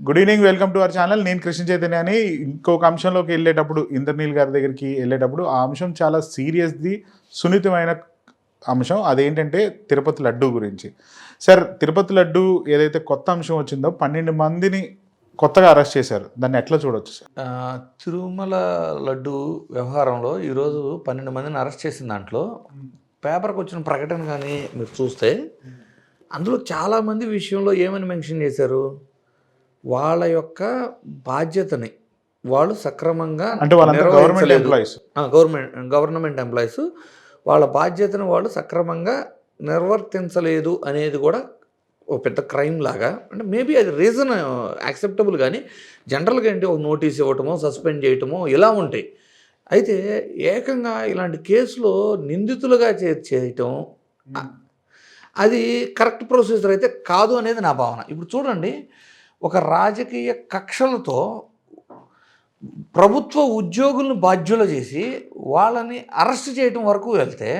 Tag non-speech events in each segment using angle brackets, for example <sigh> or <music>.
Good evening welcome to our channel నేను కృష్ణ చైతన్య అని ఇంకొక అంశంలోకి వెళ్ళేటప్పుడు ఇంద్రనీల్ గారి దగ్గరికి వెళ్ళేటప్పుడు ఆ అంశం చాలా సీరియస్ది సున్నితమైన అంశం. అదేంటంటే తిరుపతి లడ్డు గురించి. సార్ తిరుపతి లడ్డు ఏదైతే కొత్త అంశం వచ్చిందో పన్నెండు మందిని కొత్తగా అరెస్ట్ చేశారు. దాన్ని ఎట్లా చూడొచ్చు సార్? తిరుమల లడ్డు వ్యవహారంలో ఈరోజు పన్నెండు మందిని అరెస్ట్ చేసిన దాంట్లో పేపర్కి వచ్చిన ప్రకటన కానీ మీరు చూస్తే అందులో చాలామంది విషయంలో ఏమని మెన్షన్ చేశారు? వాళ్ళ యొక్క బాధ్యతని వాళ్ళు సక్రమంగా government. Employees government government employees వాళ్ళ బాధ్యతను వాళ్ళు సక్రమంగా నిర్వర్తించలేదు అనేది కూడా ఒక పెద్ద క్రైమ్ లాగా. అంటే మేబీ అది రీజన్ యాక్సెప్టబుల్ కానీ జనరల్గా ఏంటి ఒక నోటీస్ ఇవ్వటమో సస్పెండ్ చేయటమో ఇలా ఉంటాయి. అయితే ఏకంగా ఇలాంటి కేసులో నిందితులుగా చేయటం అ- అది కరెక్ట్ ప్రొసీజర్ అయితే కాదు అనేది నా భావన. ఇప్పుడు చూడండి ఒక రాజకీయ కక్షలతో ప్రభుత్వ ఉద్యోగులను బాధ్యులు చేసి వాళ్ళని అరెస్ట్ చేయటం వరకు వెళ్తే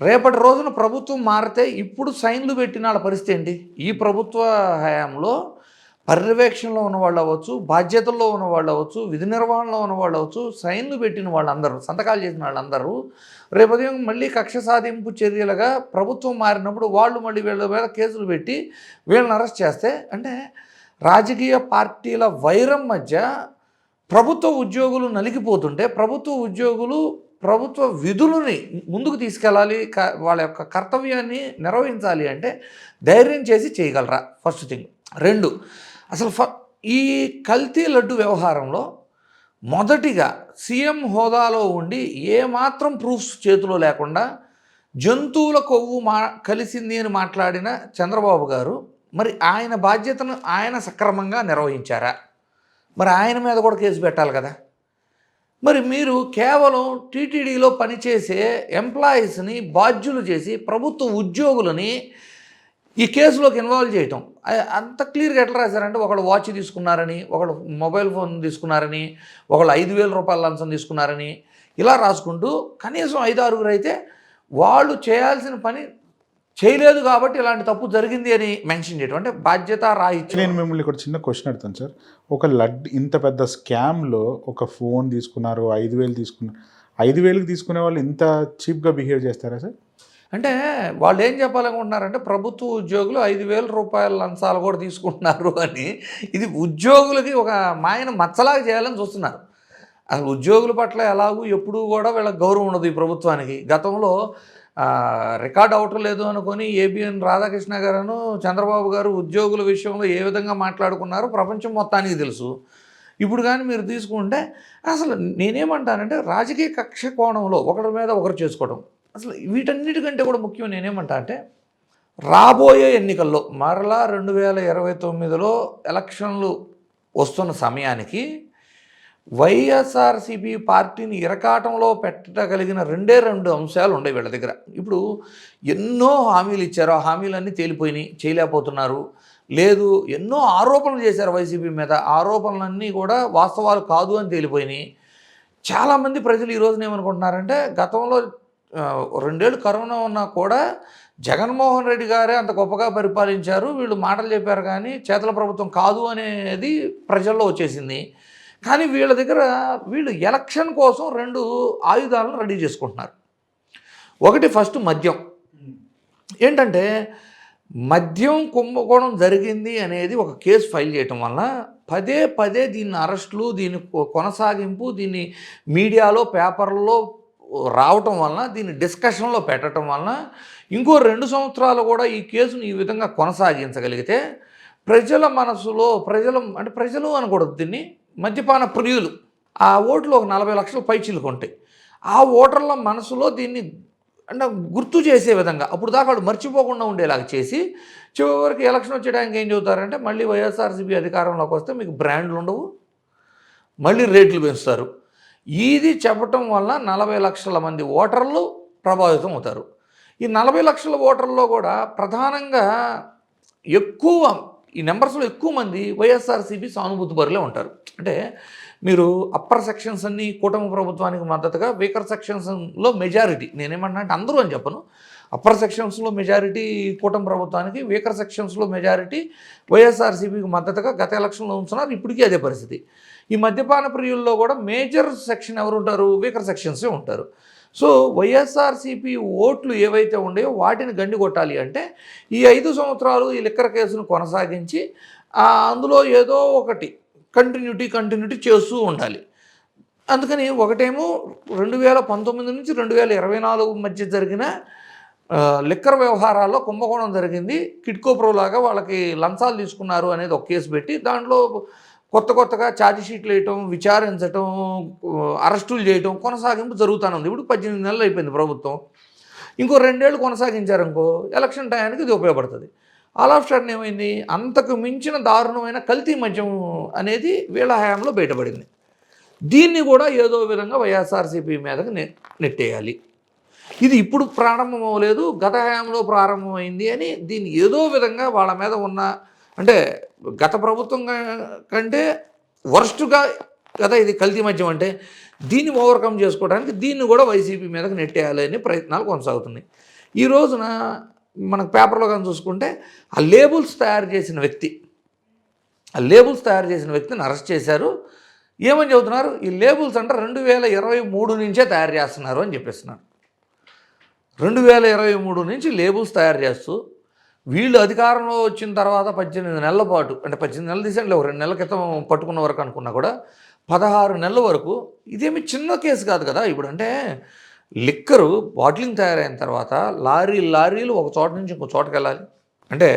రేపటి రోజున ప్రభుత్వం మారితే ఇప్పుడు సైన్లు పెట్టిన వాళ్ళ పరిస్థితి ఏంటి? ఈ ప్రభుత్వ హయాంలో పర్యవేక్షణలో ఉన్న వాళ్ళు అవ్వచ్చు బాధ్యతల్లో ఉన్న వాళ్ళు అవ్వచ్చు విధి నిర్వహణలో ఉన్న వాళ్ళు అవ్వచ్చు సైన్లు పెట్టిన వాళ్ళందరూ సంతకాలు చేసిన వాళ్ళందరూ రేపు ఉదయం మళ్ళీ కక్ష సాధింపు చర్యలుగా ప్రభుత్వం మారినప్పుడు వాళ్ళు మళ్ళీ వీళ్ళ మీద కేసులు పెట్టి వీళ్ళని అరెస్ట్ చేస్తే అంటే రాజకీయ పార్టీల వైరం మధ్య ప్రభుత్వ ఉద్యోగులు నలిగిపోతుంటే ప్రభుత్వ ఉద్యోగులు ప్రభుత్వ విధులని ముందుకు తీసుకెళ్ళాలి క- వాళ్ళ యొక్క కర్తవ్యాన్ని నిర్వహించాలి అంటే ధైర్యం చేసి చేయగలరా? ఫస్ట్ థింగ్ రెండు అసలు ఫ ఈ కల్తీ లడ్డు వ్యవహారంలో మొదటిగా సీఎం హోదాలో ఉండి ఏమాత్రం ప్రూఫ్స్ చేతిలో లేకుండా జంతువుల కొవ్వు మా కలిసింది అని మాట్లాడిన చంద్రబాబు గారు మరి ఆయన బాధ్యతను ఆయన సక్రమంగా నిర్వహించారా? మరి ఆయన మీద కూడా కేసు పెట్టాలి కదా. మరి మీరు కేవలం టీటీడీలో పనిచేసే ఎంప్లాయీస్ని బాధ్యులు చేసి ప్రభుత్వ ఉద్యోగులని ఈ కేసులోకి ఇన్వాల్వ్ చేయటం. అంత క్లియర్గా ఎట్లా రాశారంటే ఒకళ్ళు వాచ్ తీసుకున్నారని ఒకళ్ళు మొబైల్ ఫోన్ తీసుకున్నారని ఒకళ్ళు ఐదు వేల రూపాయల లంచం తీసుకున్నారని ఇలా రాసుకుంటూ కనీసం ఐదు ఆరుగురు అయితే వాళ్ళు చేయాల్సిన పని చేయలేదు కాబట్టి ఇలాంటి తప్పు జరిగింది అని మెన్షన్ చేయటం. అంటే బాధ్యత రాయిచ్చు నేను మిమ్మల్ని ఇక్కడ చిన్న క్వశ్చన్ అడుగుతాను సార్. ఒక లడ్ ఇంత పెద్ద స్కామ్లో ఒక ఫోన్ తీసుకున్నారు ఐదు వేలు తీసుకున్నారు. ఐదు వేలకు తీసుకునే వాళ్ళు ఇంత చీప్గా బిహేవ్ చేస్తారా సార్? అంటే వాళ్ళు ఏం చెప్పాలనుకుంటున్నారంటే ప్రభుత్వ ఉద్యోగులు ఐదు వేల రూపాయల లంచాలు కూడా తీసుకుంటున్నారు అని. ఇది ఉద్యోగులకి ఒక మాయన మచ్చలాగా చేయాలని చూస్తున్నారు. అసలు ఉద్యోగుల పట్ల ఎలాగూ ఎప్పుడూ కూడా వీళ్ళకి గౌరవం ఉండదు ఈ ప్రభుత్వానికి. గతంలో రికార్డ్ అవటం లేదు అనుకొని ఏబిఎన్ రాధాకృష్ణ గారును చంద్రబాబు గారు ఉద్యోగుల విషయంలో ఏ విధంగా మాట్లాడుకున్నారో ప్రపంచం మొత్తానికి తెలుసు. ఇప్పుడు కానీ మీరు తీసుకుంటే అసలు నేనేమంటానంటే రాజకీయ కక్ష కోణంలో ఒకరి మీద ఒకరు చేసుకోవడం అసలు వీటన్నిటికంటే కూడా ముఖ్యం నేనేమంటా అంటే రాబోయే ఎన్నికల్లో మరలా రెండు వేల ఇరవై తొమ్మిదిలో ఎలక్షన్లు వస్తున్న సమయానికి వైఎస్ఆర్సీపీ పార్టీని ఇరకాటంలో పెట్టగలిగిన రెండే రెండు అంశాలు ఉన్నాయి వీళ్ళ దగ్గర. ఇప్పుడు ఎన్నో హామీలు ఇచ్చారు. ఆ హామీలన్నీ తేలిపోయినాయి. చేయలేకపోతున్నారు. లేదు ఎన్నో ఆరోపణలు చేశారు వైసీపీ మీద. ఆరోపణలన్నీ కూడా వాస్తవాలు కాదు అని తేలిపోయినాయి. చాలామంది ప్రజలు ఈ రోజున ఏమనుకుంటున్నారంటే గతంలో రెండేళ్ళు కరోనా ఉన్నా కూడా జగన్మోహన్ రెడ్డి గారే అంత గొప్పగా పరిపాలించారు. వీళ్ళు మాటలు చెప్పారు కానీ చేతల ప్రభుత్వం కాదు అనేది ప్రజల్లో వచ్చేసింది. కానీ వీళ్ళ దగ్గర వీళ్ళు ఎలక్షన్ కోసం రెండు ఆయుధాలను రెడీ చేసుకుంటున్నారు. ఒకటి ఫస్ట్ మద్యం. ఏంటంటే మద్యం కుంభకోణం జరిగింది అనేది ఒక కేసు ఫైల్ చేయటం వల్ల పదే పదే దీన్ని అరెస్టులు దీని కొ- కొనసాగింపు దీన్ని మీడియాలో పేపర్లలో రావటం వలన దీన్ని డిస్కషన్లో పెట్టడం వలన ఇంకో రెండు సంవత్సరాలు కూడా ఈ కేసును ఈ విధంగా కొనసాగించగలిగితే ప్రజల మనసులో ప్రజల అంటే ప్రజలు అనకూడదు దీన్ని మద్యపాన ప్రియులు. ఆ ఓట్లు ఒక నలభై లక్షల పైచీలకు ఉంటాయి. ఆ ఓటర్ల మనసులో దీన్ని అంటే గుర్తు చేసే విధంగా అప్పుడు దాకా వాడు మర్చిపోకుండా ఉండేలాగా చేసి చివరికి ఎలక్షన్ వచ్చేటానికి ఏం చెబుతారంటే మళ్ళీ వైఎస్ఆర్సీపీ అధికారంలోకి వస్తే మీకు బ్రాండ్లు ఉండవు. మళ్ళీ రేట్లు పెంచుతారు. ఇది చెప్పటం వల్ల నలభై లక్షల మంది ఓటర్లు ప్రభావితం అవుతారు. ఈ నలభై లక్షల ఓటర్లో కూడా ప్రధానంగా ఎక్కువ ఈ నెంబర్స్లో ఎక్కువ మంది వైఎస్ఆర్సీపీ సానుభూతి బరిలో ఉంటారు. అంటే మీరు అప్పర్ సెక్షన్స్ అన్ని కూటమి ప్రభుత్వానికి మద్దతుగా వీకర్ సెక్షన్స్లో మెజారిటీ నేనేమన్నా అంటే అందరూ అని చెప్పను. అప్పర్ సెక్షన్స్లో మెజారిటీ కూటమి ప్రభుత్వానికి వీకర్ సెక్షన్స్లో మెజారిటీ వైఎస్ఆర్సీపీకి మద్దతుగా గత ఎలక్షన్లో ఉంచున్నారు ఇప్పటికీ అదే పరిస్థితి. ఈ మద్యపాన ప్రియుల్లో కూడా మేజర్ సెక్షన్ ఎవరు ఉంటారు వీకర్ సెక్షన్సే ఉంటారు. సో వైఎస్ఆర్సీపీ ఓట్లు ఏవైతే ఉన్నాయో వాటిని గండి కొట్టాలి అంటే ఈ ఐదు సంవత్సరాలు ఈ లిక్కర్ కేసును కొనసాగించి అందులో ఏదో ఒకటి కంటిన్యూటీ కంటిన్యూటీ చేస్తూ ఉండాలి. అందుకని ఒకటేమో రెండు వేల పంతొమ్మిది నుంచి రెండు వేల ఇరవై నాలుగు మధ్య జరిగిన లిక్కర్ వ్యవహారాల్లో కుంభకోణం జరిగింది. కిడ్కో లాగా వాళ్ళకి లంచాలు తీసుకున్నారు అనేది ఒక కేసు పెట్టి దాంట్లో కొత్త కొత్తగా ఛార్జ్ షీట్లు వేయటం విచారించటం అరెస్టులు చేయటం కొనసాగింపు జరుగుతూనే ఉంది. ఇప్పుడు పద్దెనిమిది నెలలు అయిపోయింది ప్రభుత్వం. ఇంకో రెండేళ్ళు కొనసాగించారనుకో ఎలక్షన్ టయానికి ఇది ఉపయోగపడుతుంది. ఆల్ ఆఫ్ సడన్ ఏమైంది? అంతకు మించిన దారుణమైన కల్తీ మద్యం అనేది వీళ్ళ హయాంలో బయటపడింది. దీన్ని కూడా ఏదో విధంగా వైఎస్ఆర్సీపీ మీదకి నె నెట్టేయాలి. ఇది ఇప్పుడు ప్రారంభం అవ్వలేదు గత హయాంలో ప్రారంభమైంది అని దీన్ని ఏదో విధంగా వాళ్ళ మీద ఉన్న అంటే గత ప్రభుత్వం కంటే వరస్ట్గా కదా ఇది కల్తీ మద్యం అంటే దీన్ని ఓవర్కమ్ చేసుకోవడానికి దీన్ని కూడా వైసీపీ మీదకి నెట్టేయాలి అనే ప్రయత్నాలు కొనసాగుతున్నాయి. ఈ రోజున మనకు పేపర్లో కానీ చూసుకుంటే ఆ లేబుల్స్ తయారు చేసిన వ్యక్తి ఆ లేబుల్స్ తయారు చేసిన వ్యక్తిని అరెస్ట్ చేశారు. ఏమని చెబుతున్నారు? ఈ లేబుల్స్ అంటే రెండు వేల ఇరవై మూడు నుంచే తయారు చేస్తున్నారు అని చెప్పేస్తున్నారు. రెండు వేల ఇరవై మూడు నుంచి లేబుల్స్ తయారు చేస్తూ వీళ్ళు అధికారంలో వచ్చిన తర్వాత పద్దెనిమిది నెలల పాటు అంటే పద్దెనిమిది నెలలు తీసండి ఒక రెండు నెలల క్రితం పట్టుకున్న వరకు అనుకున్నా కూడా పదహారు నెలల వరకు ఇదేమి చిన్న కేసు కాదు కదా. ఇప్పుడు అంటే లిక్కరు బాటిలింగ్ తయారైన తర్వాత లారీ లారీలు ఒక చోట నుంచి ఇంకో చోటకి వెళ్ళాలి. అంటే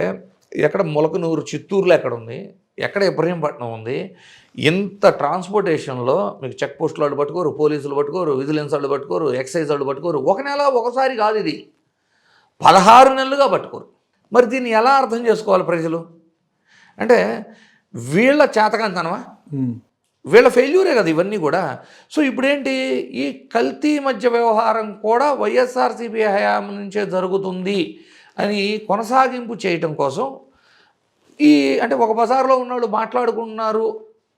ఎక్కడ మొలకనూరు చిత్తూరులో ఎక్కడ ఉంది? ఎక్కడ ఇబ్రహీంపట్నం ఉంది? ఇంత ట్రాన్స్పోర్టేషన్లో మీకు చెక్ పోస్టులు వాళ్ళు పట్టుకోరు పోలీసులు పట్టుకోరు విజిలెన్స్ వాళ్ళు పట్టుకోరు ఎక్సైజ్ వాళ్ళు పట్టుకోరు. ఒక నెల ఒకసారి కాదు ఇది. పదహారు నెలలుగా పట్టుకోరు. మరి దీన్ని ఎలా అర్థం చేసుకోవాలి ప్రజలు? అంటే వీళ్ళ చేతకంతనమా వీళ్ళ ఫెయిల్యూరే కదా ఇవన్నీ కూడా. సో ఇప్పుడేంటి? ఈ కల్తీ మధ్య వ్యవహారం కూడా వైఎస్ఆర్సీపీ హయాం నుంచే జరుగుతుంది అని కొనసాగింపు చేయటం కోసం ఈ అంటే ఒక బజార్లో ఉన్నవాళ్ళు మాట్లాడుకున్నారు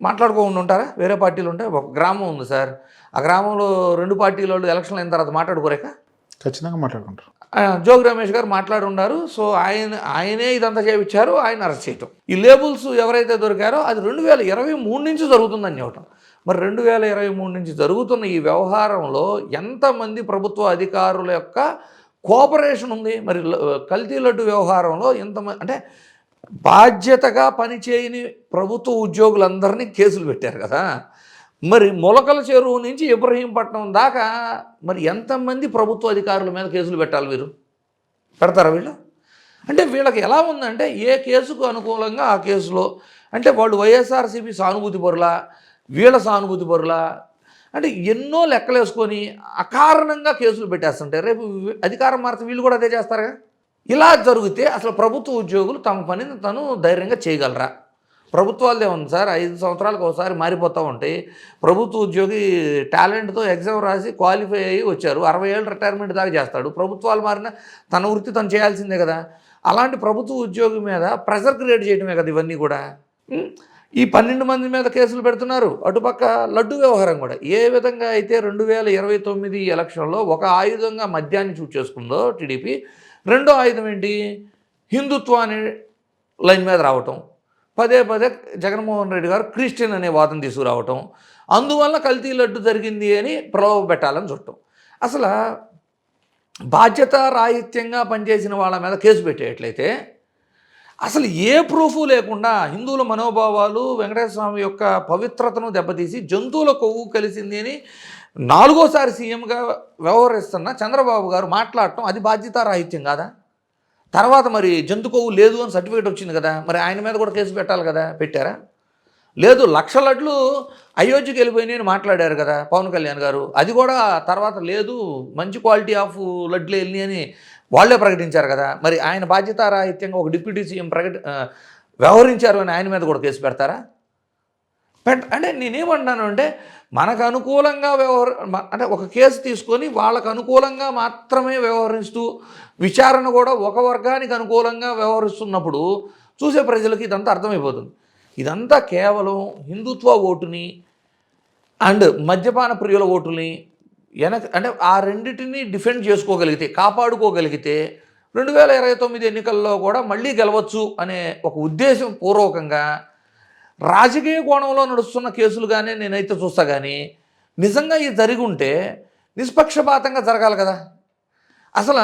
మాట్లాడుకోకుండా ఉంటారా? వేరే పార్టీలు ఉంటాయి ఒక గ్రామం ఉంది సార్. ఆ గ్రామంలో రెండు పార్టీల వాళ్ళు ఎలక్షన్లు అయిన తర్వాత మాట్లాడుకోరేక? ఖచ్చితంగా మాట్లాడుకుంటారు. జోగి రమేష్ గారు మాట్లాడున్నారు సో ఆయన ఆయనే ఇదంతా చేయించారు ఆయన అరెస్ట్ చేయటం. ఈ లేబుల్స్ ఎవరైతే దొరికారో అది రెండు వేల ఇరవై మూడు నుంచి జరుగుతుందని చెప్పటం. మరి రెండు వేల ఇరవై మూడు నుంచి జరుగుతున్న ఈ వ్యవహారంలో ఎంతమంది ప్రభుత్వ అధికారుల యొక్క కోఆపరేషన్ ఉంది? మరి కల్తీ లడ్డు వ్యవహారంలో ఎంతమంది అంటే బాధ్యతగా పనిచేయని ప్రభుత్వ ఉద్యోగులందరినీ కేసులు పెట్టారు కదా. మరి మొలకల చెరువు నుంచి ఇబ్రహీంపట్నం దాకా మరి ఎంతమంది ప్రభుత్వ అధికారుల మీద కేసులు పెట్టాలి వీరు? పెడతారా వీళ్ళు? అంటే వీళ్ళకి ఎలా ఉందంటే ఏ కేసుకు అనుకూలంగా ఆ కేసులో అంటే వాళ్ళు వైఎస్ఆర్సీపీ సానుభూతి పరులా వీళ్ళ సానుభూతి పరులా అంటే ఎన్నో లెక్కలేసుకొని అకారణంగా కేసులు పెట్టేస్తుంటారు రేపు అధికారం మారితే వీళ్ళు కూడా అదే చేస్తారుగా? ఇలా జరిగితే అసలు ప్రభుత్వ ఉద్యోగులు తమ పనిని తను ధైర్యంగా చేయగలరా? ప్రభుత్వాలదే ఉంది సార్. ఐదు సంవత్సరాలకు ఒకసారి మారిపోతూ ఉంటాయి. ప్రభుత్వ ఉద్యోగి టాలెంట్తో ఎగ్జామ్ రాసి క్వాలిఫై అయ్యి వచ్చారు. అరవై ఏళ్ళు రిటైర్మెంట్ దాకా చేస్తాడు. ప్రభుత్వాలు మారిన తన వృత్తి తను చేయాల్సిందే కదా. అలాంటి ప్రభుత్వ ఉద్యోగి మీద ప్రెషర్ క్రియేట్ చేయడమే కదా ఇవన్నీ కూడా. ఈ పన్నెండు మంది మీద కేసులు పెడుతున్నారు. అటుపక్క లడ్డు వ్యవహారం కూడా. ఏ విధంగా అయితే రెండు వేల ఇరవై తొమ్మిది ఎలక్షన్లో ఒక ఆయుధంగా మద్యాన్ని చూట్ చేసుకుందో టీడీపీ రెండో ఆయుధం ఏంటి? హిందుత్వాన్ని లైన్ మీద రావటం. పదే పదే జగన్మోహన్ రెడ్డి గారు క్రిస్టియన్ అనే వాదన తీసుకురావటం అందువల్ల కల్తీ లడ్డు జరిగింది అని ప్రలోభ పెట్టాలని చూడటం. అసలు బాధ్యత రాహిత్యంగా పనిచేసిన వాళ్ళ మీద కేసు పెట్టేయట్లయితే అసలు ఏ ప్రూఫ్ లేకుండా హిందువుల మనోభావాలు వెంకటేశ్వరస్వామి యొక్క పవిత్రతను దెబ్బతీసి జంతువుల కొవ్వు కలిసింది అని నాలుగోసారి సీఎంగా వ్యవహరిస్తున్న చంద్రబాబు గారు మాట్లాడటం అది బాధ్యతారాహిత్యం కాదా? తర్వాత మరి జంతు కొవ్వు లేదు అని సర్టిఫికేట్ వచ్చింది కదా మరి ఆయన మీద కూడా కేసు పెట్టాలి కదా పెట్టారా? లేదు లక్ష లడ్లు అయోధ్యకి వెళ్ళిపోయినాయని మాట్లాడారు కదా పవన్ కళ్యాణ్ గారు. అది కూడా తర్వాత లేదు మంచి క్వాలిటీ ఆఫ్ లడ్లు వెళ్ళినాయి అని వాళ్ళే ప్రకటించారు కదా. మరి ఆయన బాధ్యతారాహిత్యంగా ఒక డిప్యూటీ సీఎం ప్రకటి వ్యవహరించారు అని ఆయన మీద కూడా కేసు పెడతారా? పెట్ అంటే నేనేమంటున్నాను అంటే మనకు అనుకూలంగా వ్యవహర అంటే ఒక కేసు తీసుకొని వాళ్ళకు అనుకూలంగా మాత్రమే వ్యవహరిస్తూ విచారణ కూడా ఒక వర్గానికి అనుకూలంగా వ్యవహరిస్తున్నప్పుడు చూసే ప్రజలకు ఇదంతా అర్థమైపోతుంది. ఇదంతా కేవలం హిందుత్వ ఓటుని అండ్ మద్యపాన ప్రియుల ఓటుని వెనక అంటే ఆ రెండింటిని డిఫెండ్ చేసుకోగలిగితే కాపాడుకోగలిగితే రెండు వేల ఇరవై తొమ్మిది ఎన్నికల్లో కూడా మళ్ళీ గెలవచ్చు అనే ఒక ఉద్దేశం పూర్వకంగా రాజకీయ కోణంలో నడుస్తున్న కేసులుగానే నేనైతే చూస్తా కానీ నిజంగా ఇది జరిగి ఉంటే నిష్పక్షపాతంగా జరగాలి కదా. అసలు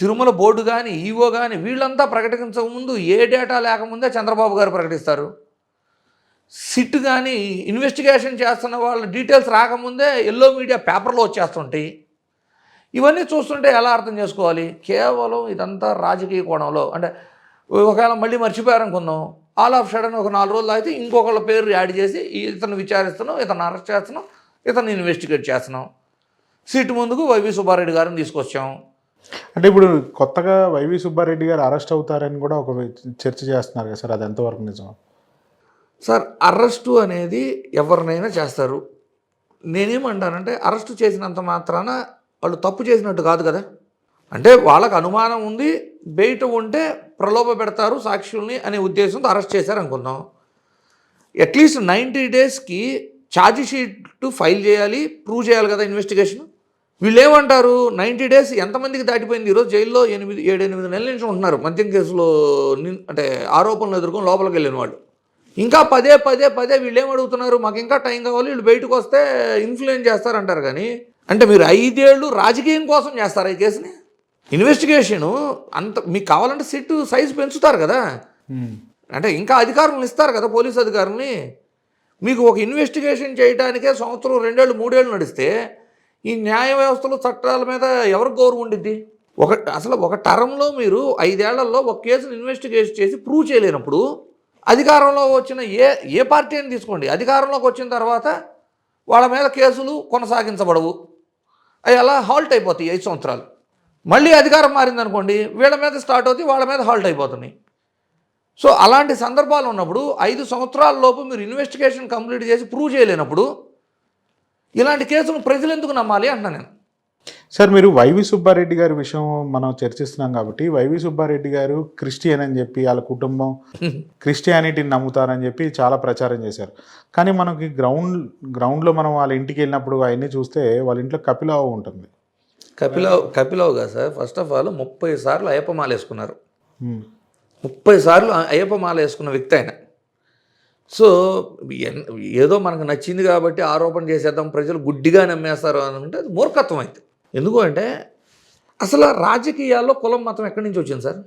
తిరుమల బోర్డు కానీ ఈవో కానీ వీళ్ళంతా ప్రకటించక ముందు ఏ డేటా లేకముందే చంద్రబాబు గారు ప్రకటిస్తారు. సిట్ కానీ ఇన్వెస్టిగేషన్ చేస్తున్న వాళ్ళ డీటెయిల్స్ రాకముందే ఎల్లో మీడియా పేపర్లో వచ్చేస్తుంటాయి. ఇవన్నీ చూస్తుంటే ఎలా అర్థం చేసుకోవాలి? కేవలం ఇదంతా రాజకీయ కోణంలో అంటే ఒకవేళ మళ్ళీ మర్చిపోయారనుకుందాం ఆల్ ఆఫ్ సడన్ ఒక నాలుగు రోజులు అయితే ఇంకొకళ్ళ పేరు యాడ్ చేసి ఇతను విచారిస్తున్నాం ఇతను అరెస్ట్ చేస్తున్నాం ఇతను ఇన్వెస్టిగేట్ చేస్తున్నాం సీటు ముందుకు వైవి సుబ్బారెడ్డి గారిని తీసుకొచ్చాం. అంటే ఇప్పుడు కొత్తగా వైవి సుబ్బారెడ్డి గారు అరెస్ట్ అవుతారని కూడా ఒక చర్చ చేస్తున్నారు కదా సార్ అది ఎంతవరకు నిజం సార్ అరెస్టు అనేది ఎవరినైనా చేస్తారు. నేనేమంటానంటే అరెస్టు చేసినంత మాత్రాన వాళ్ళు తప్పు చేసినట్టు కాదు కదా. అంటే వాళ్ళకు అనుమానం ఉంది బయట ఉంటే ప్రలోభ పెడతారు సాక్షుల్ని అనే ఉద్దేశంతో అరెస్ట్ చేశారు అనుకుందాం. అట్లీస్ట్ నైంటీ డేస్కి ఛార్జ్ షీట్ ఫైల్ చేయాలి ప్రూవ్ చేయాలి కదా ఇన్వెస్టిగేషన్ వీళ్ళు ఏమంటారు? నైంటీ డేస్ ఎంతమందికి దాటిపోయింది? ఈరోజు జైల్లో ఎనిమిది ఏడు ఎనిమిది నెలల నుంచి ఉంటున్నారు. మద్యం కేసులో అంటే ఆరోపణలు ఎదుర్కొని లోపలికి వెళ్ళిన వాళ్ళు. ఇంకా పదే పదే పదే వీళ్ళు ఏం అడుగుతున్నారు? మాకు ఇంకా టైం కావాలి వీళ్ళు బయటకు వస్తే ఇన్ఫ్లుయెన్స్ చేస్తారంటారు కానీ. అంటే మీరు ఐదేళ్ళు రాజకీయం కోసం చేస్తారా ఈ కేసుని? ఇన్వెస్టిగేషను అంత మీకు కావాలంటే సిట్ సైజు పెంచుతారు కదా. అంటే ఇంకా అధికారులను ఇస్తారు కదా పోలీస్ అధికారుల్ని. మీకు ఒక ఇన్వెస్టిగేషన్ చేయడానికే సంవత్సరం రెండేళ్ళు మూడేళ్ళు నడిస్తే ఈ న్యాయ వ్యవస్థలు చట్టాల మీద ఎవరికి గౌరవం ఉండిద్ది? ఒక అసలు ఒక టర్మ్లో మీరు ఐదేళ్ళలో ఒక కేసును ఇన్వెస్టిగేషన్ చేసి ప్రూవ్ చేయలేనప్పుడు అధికారంలో వచ్చిన ఏ ఏ పార్టీ అని తీసుకోండి? అధికారంలోకి వచ్చిన తర్వాత వాళ్ళ మీద కేసులు కొనసాగించబడవు. అవి అలా హాల్ట్ అయిపోతాయి ఐదు సంవత్సరాలు. మళ్ళీ అధికారం మారిందనుకోండి వీళ్ళ మీద స్టార్ట్ అవుతాయి వాళ్ళ మీద హాల్ట్ అయిపోతున్నాయి. సో అలాంటి సందర్భాలు ఉన్నప్పుడు ఐదు సంవత్సరాల లోపు మీరు ఇన్వెస్టిగేషన్ కంప్లీట్ చేసి ప్రూవ్ చేయలేనప్పుడు ఇలాంటి కేసులు ప్రజలు ఎందుకు నమ్మాలి అంటున్నా నేను. సార్ మీరు వైవి సుబ్బారెడ్డి గారి విషయం మనం చర్చిస్తున్నాం కాబట్టి వైవి సుబ్బారెడ్డి గారు క్రిస్టియన్ అని చెప్పి వాళ్ళ కుటుంబం <laughs> క్రిస్టియానిటీని నమ్ముతారని చెప్పి చాలా ప్రచారం చేశారు. కానీ మనకి గ్రౌండ్ గ్రౌండ్లో మనం వాళ్ళ ఇంటికి వెళ్ళినప్పుడు అవన్నీ చూస్తే వాళ్ళ ఇంట్లో కపిలావు ఉంటుంది. కపిలవ్ కపిలవ్ గారు సార్ ఫస్ట్ ఆఫ్ ఆల్ ముప్పై సార్లు అయ్యప్ప మాల వేసుకున్నారు. ముప్పై సార్లు అయ్యప్ప మాల వేసుకున్న వ్యక్తి ఆయన. సో ఏదో మనకు నచ్చింది కాబట్టి ఆరోపణ చేసేద్దాం ప్రజలు గుడ్డిగా నమ్మేస్తారు అనుకుంటే అది మూర్ఖత్వం అయితే. ఎందుకు అంటే అసలు రాజకీయాల్లో కులం మతం ఎక్కడి నుంచి వచ్చింది సార్?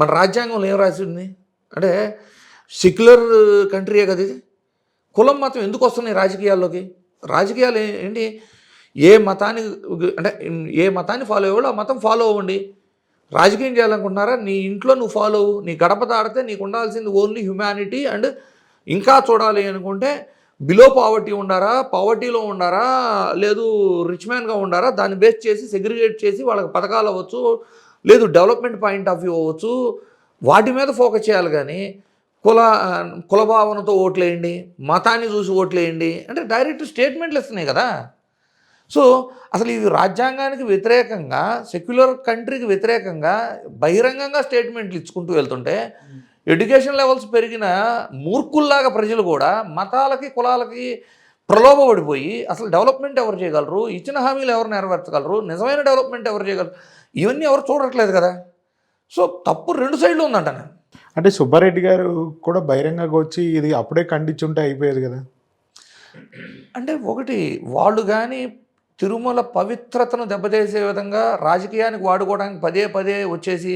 మన రాజ్యాంగంలో ఏం రాసి ఉంది? అంటే సెక్యులర్ కంట్రీయే కదా ఇది. కులం మతం ఎందుకు వస్తున్నాయి రాజకీయాల్లోకి? రాజకీయాలు ఏంటి? ఏ మతాన్ని అంటే ఏ మతాన్ని ఫాలో అయ్యేవాళ్ళు ఆ మతం ఫాలో అవ్వండి. రాజకీయం చేయాలనుకుంటున్నారా? నీ ఇంట్లో నువ్వు ఫాలో నీ గడప దాడితే నీకు ఉండాల్సింది ఓన్లీ హ్యుమానిటీ అండ్ ఇంకా చూడాలి అనుకుంటే బిలో పావర్టీ ఉండారా? పావర్టీలో ఉండారా? లేదు రిచ్ మ్యాన్గా ఉండారా? దాన్ని బేస్ చేసి సెగ్రిగేట్ చేసి వాళ్ళకి పథకాలు అవ్వచ్చు. లేదు డెవలప్మెంట్ పాయింట్ ఆఫ్ వ్యూ అవ్వచ్చు. వాటి మీద ఫోకస్ చేయాలి కానీ కుల కులభావనతో ఓట్లేయండి. మతాన్ని చూసి ఓట్లేయండి. అంటే డైరెక్ట్ స్టేట్మెంట్లు ఇస్తున్నాయి కదా. సో అసలు ఇది రాజ్యాంగానికి వ్యతిరేకంగా సెక్యులర్ కంట్రీకి వ్యతిరేకంగా బహిరంగంగా స్టేట్మెంట్లు ఇచ్చుకుంటూ వెళ్తుంటే ఎడ్యుకేషన్ లెవెల్స్ పెరిగిన మూర్ఖుల్లాగా ప్రజలు కూడా మతాలకి కులాలకి ప్రలోభపడిపోయి అసలు డెవలప్మెంట్ ఎవరు చేయగలరు? ఇచ్చిన హామీలు ఎవరు నెరవేర్చగలరు? నిజమైన డెవలప్మెంట్ ఎవరు చేయగలరు? ఇవన్నీ ఎవరు చూడట్లేదు కదా. సో తప్పు రెండు సైడ్లు ఉందంట నేను అంటే సుబ్బారెడ్డి గారు కూడా బహిరంగంగా వచ్చి ఇది అప్పుడే ఖండించుంటే అయిపోయేది కదా. అంటే ఒకటి వాళ్ళు కానీ తిరుమల పవిత్రతను దెబ్బతీసే విధంగా రాజకీయానికి వాడుకోవడానికి పదే పదే వచ్చేసి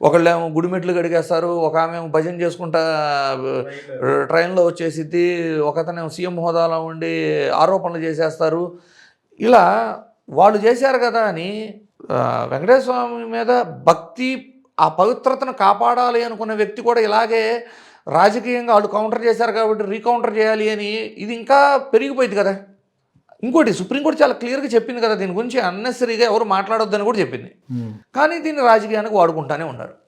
ఒకళ్ళేమో గుడిమెట్లు గడిగేస్తారు ఒక ఆమె భజన చేసుకుంటా ట్రైన్లో వచ్చేసిద్ది ఒకతనేమో సీఎం హోదాలో ఉండి ఆరోపణలు చేసేస్తారు. ఇలా వాళ్ళు చేశారు కదా అని వెంకటేశ్వర స్వామి మీద భక్తి ఆ పవిత్రతను కాపాడాలి అనుకున్న వ్యక్తి కూడా ఇలాగే రాజకీయంగా వాళ్ళు కౌంటర్ చేశారు కాబట్టి రీకౌంటర్ చేయాలి అని ఇది ఇంకా పెరిగిపోయింది కదా. ఇంకోటి సుప్రీంకోర్టు చాలా క్లియర్గా చెప్పింది కదా దీని గురించి అన్నెసరీగా ఎవరు మాట్లాడొద్దని కూడా చెప్పింది. కానీ దీన్ని రాజకీయానికి వాడుకుంటానే ఉన్నారు